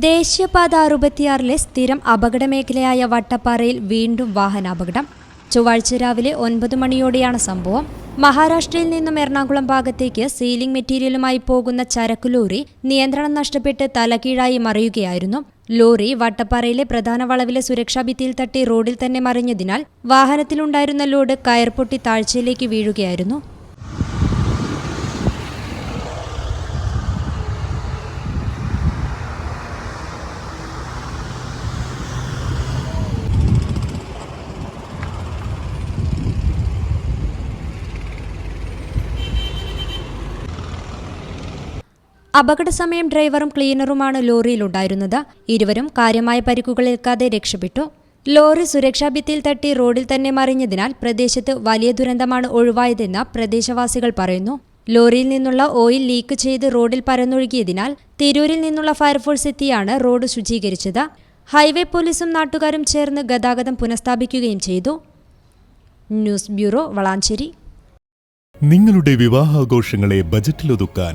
ദേശീയപാത അറുപത്തിയാറിലെ സ്ഥിരം അപകട മേഖലയായ വട്ടപ്പാറയിൽ വീണ്ടും വാഹനാപകടം. ചൊവ്വാഴ്ച രാവിലെ ഒൻപത് മണിയോടെയാണ് സംഭവം. മഹാരാഷ്ട്രയിൽ നിന്നും എറണാകുളം ഭാഗത്തേക്ക് സീലിംഗ് മെറ്റീരിയലുമായി പോകുന്ന ചരക്കു ലോറി നിയന്ത്രണം നഷ്ടപ്പെട്ട് തലകീഴായി മറിയുകയായിരുന്നു. ലോറി വട്ടപ്പാറയിലെ പ്രധാന വളവിലെ സുരക്ഷാ ഭിത്തിയിൽ തട്ടി റോഡിൽ തന്നെ മറിഞ്ഞതിനാൽ വാഹനത്തിലുണ്ടായിരുന്ന ലോഡ് കയർപൊട്ടി താഴ്ചയിലേക്ക് വീഴുകയായിരുന്നു. അപകട സമയം ഡ്രൈവറും ക്ലീനറുമാണ് ലോറിയിലുണ്ടായിരുന്നത്. ഇരുവരും കാര്യമായ പരിക്കുകളേൽക്കാതെ രക്ഷപ്പെട്ടു. ലോറി സുരക്ഷാ ഭിത്തിയിൽ തട്ടി റോഡിൽ തന്നെ മറിഞ്ഞതിനാൽ പ്രദേശത്ത് വലിയ ദുരന്തമാണ് ഒഴിവായതെന്ന് പ്രദേശവാസികൾ പറയുന്നു. ലോറിയിൽ നിന്നുള്ള ഓയിൽ ലീക്ക് ചെയ്ത് റോഡിൽ പരന്നൊഴുകിയതിനാൽ തിരൂരിൽ നിന്നുള്ള ഫയർഫോഴ്സ് എത്തിയാണ് റോഡ് ശുചീകരിച്ചത്. ഹൈവേ പോലീസും നാട്ടുകാരും ചേർന്ന് ഗതാഗതം പുനഃസ്ഥാപിക്കുകയും ചെയ്തു. News bureau Valanchery. നിങ്ങളുടെ വിവാഹാഘോഷങ്ങളെ ബജറ്റിലൊതുക്കാൻ